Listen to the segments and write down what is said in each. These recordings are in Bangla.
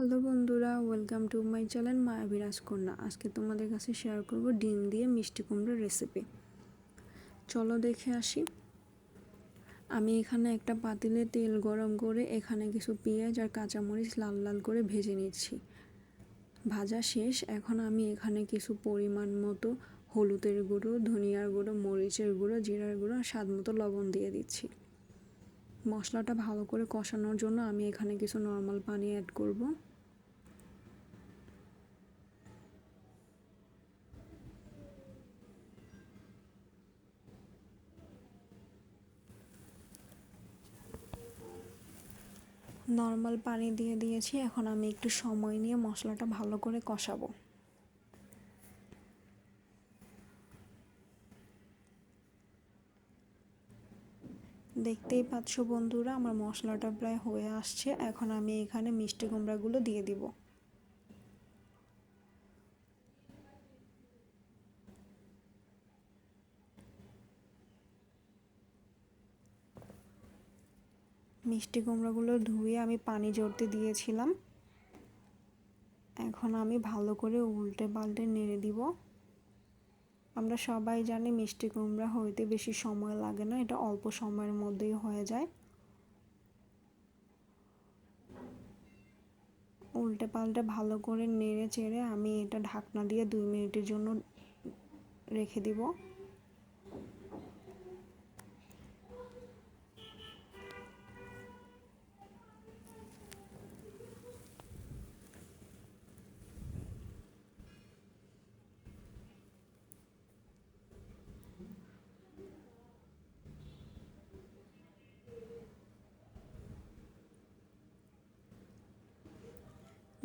হ্যালো বন্ধুরা ওয়েলকাম টু মাই চ্যানেল মায়াবী রাজকন্যা আজকে তোমাদের কাছে শেয়ার করব ডিম দিয়ে মিষ্টি কুমড়োর রেসিপি চলো দেখে আসি। আমি এখানে একটা পাতিলে তেল গরম করে এখানে কিছু পেঁয়াজ আর কাঁচামরিচ লাল লাল করে ভেজে নিচ্ছি। ভাজা শেষ, এখন আমি এখানে কিছু পরিমাণ মতো হলুদের গুঁড়ো, ধনিয়ার গুঁড়ো, মরিচের গুঁড়ো, জিরার গুঁড়ো আর স্বাদ মতো লবণ দিয়ে দিচ্ছি। মশলাটা ভালো করে কষানোর জন্য আমি এখানে কিছু নর্মাল পানি অ্যাড করব। নর্মাল পানি দিয়ে দিয়েছি, এখন আমি একটু সময় নিয়ে মশলাটা ভালো করে কষাবো। দেখতেই পাচ্ছ বন্ধুরা, আমার মশলাটা প্রায় হয়ে আসছে, এখন আমি এখানে মিষ্টি কুমড়াগুলো দিয়ে দিব। মিষ্টি কুমড়োগুলো ধুয়ে আমি পানি জড়তে দিয়েছিলাম। এখন আমি ভালো করে উল্টে পাল্টে নেড়ে দিব। আমরা সবাই জানি মিষ্টি কুমড়া হইতে বেশি সময় লাগে না, এটা অল্প সময়ের মধ্যেই হয়ে যায়। উল্টে পাল্টে ভালো করে নেড়ে চেড়ে আমি এটা ঢাকনা দিয়ে দুই মিনিটের জন্য রেখে দিব।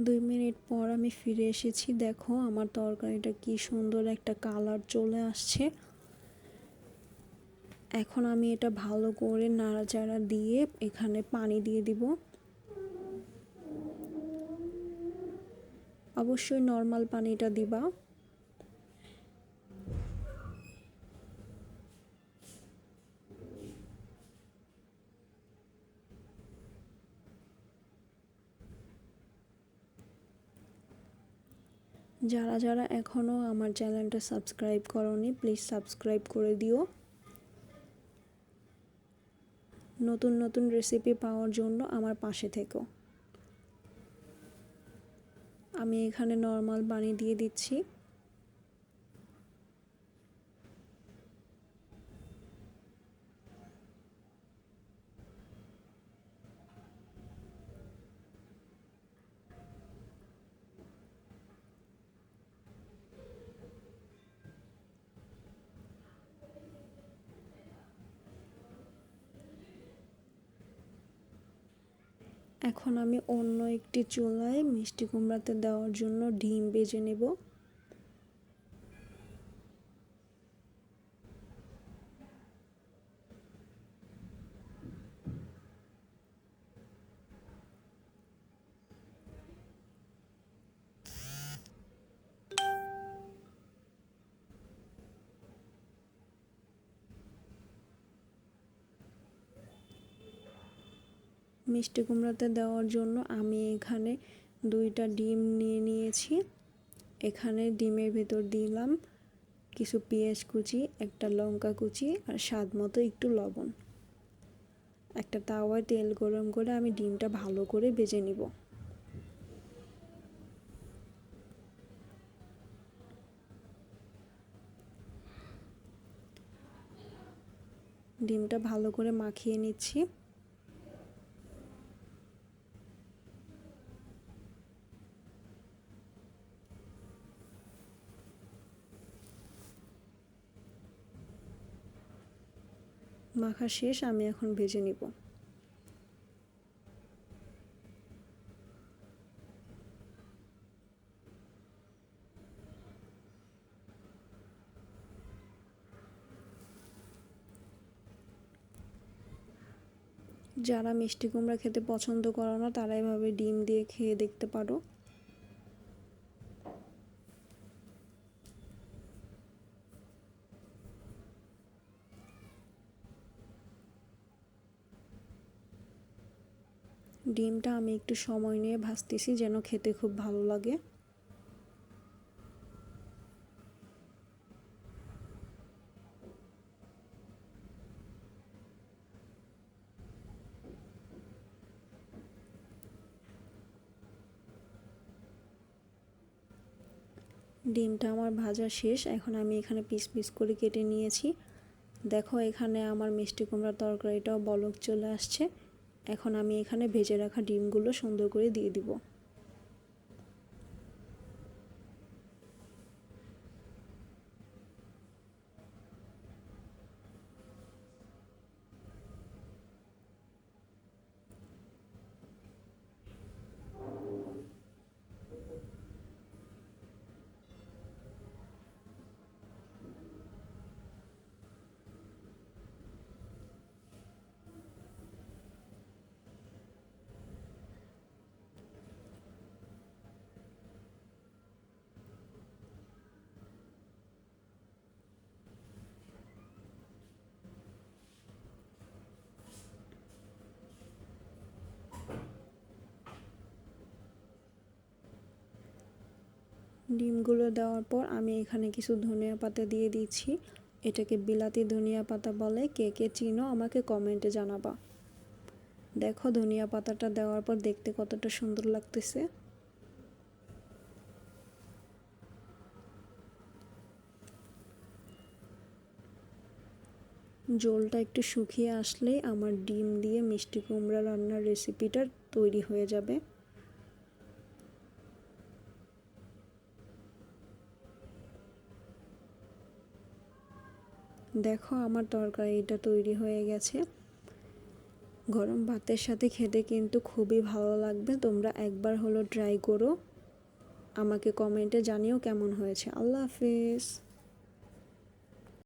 দুই মিনিট পর আমি ফিরে এসেছি। দেখো, আমার তরকারিটা কি সুন্দর একটা কালার চলে আসছে। এখন আমি এটা ভালো করে নাড়াচাড়া দিয়ে এখানে পানি দিয়ে দিব। অবশ্যই নর্মাল পানিটা দিবা। যারা যারা এখনও আমার চ্যানেলটা সাবস্ক্রাইব করনি প্লিজ সাবস্ক্রাইব করে দিও। নতুন নতুন রেসিপি পাওয়ার জন্য আমার পাশে থেকো। আমি এখানে নর্মাল পানি দিয়ে দিচ্ছি। এখন আমি অন্য একটি চুলায় মিষ্টি কুমড়াতে দেওয়ার জন্য ডিম বেজে নেব। মিষ্টি কুমড়াতে দেওয়ার জন্য আমি এখানে দুইটা ডিম নিয়ে নিয়েছি। এখানে ডিমের ভেতর দিলাম কিছু পেঁয়াজ কুচি, একটা লঙ্কা কুচি আর স্বাদ মতো একটু লবণ। একটা তাওয়ায় তেল গরম করে আমি ডিমটা ভালো করে বেজে নিব। ডিমটা ভালো করে মাখিয়ে নিচ্ছি। মাখা শেষ, আমি এখন ভেজে নিব। যারা মিষ্টি কুমড়া খেতে পছন্দ করো না, তারা এভাবে ডিম দিয়ে খেয়ে দেখতে পারো। ডিমটা আমি একটু সময় নিয়ে ভাজতেছি যেন খেতে খুব ভালো লাগে। ডিমটা আমার ভাজা শেষ, এখন আমি এখানে পিস পিস করে কেটে নিয়েছি। দেখো এখানে আমার মিষ্টি কুমড়ার তরকারিটাও বলক চলে আসছে। এখন আমি এখানে ভেজে রাখা ডিমগুলো সুন্দর করে দিয়ে দিব। ডিমগুলো দেওয়ার পর আমি এখানে কিছু ধনিয়া পাতা দিয়ে দিচ্ছি। এটাকে বিলাতি ধনিয়া পাতা বলে, কে কে চিনো আমাকে কমেন্টে জানাবা। দেখো ধনিয়া পাতাটা দেওয়ার পর দেখতে কতটা সুন্দর লাগতেছে। জলটা একটু শুকিয়ে আসলেই আমার ডিম দিয়ে মিষ্টি কুমড়া রান্নার রেসিপিটা তৈরি হয়ে যাবে। দেখো আমার তরকারিটা তৈরি হয়ে গেছে। গরম ভাতের সাথে খেতে কিন্তু খুবই ভালো লাগবে। তোমরা একবার হলো ট্রাই করো। আমাকে কমেন্টে জানিও কেমন হয়েছে। আল্লাহ হাফিজ।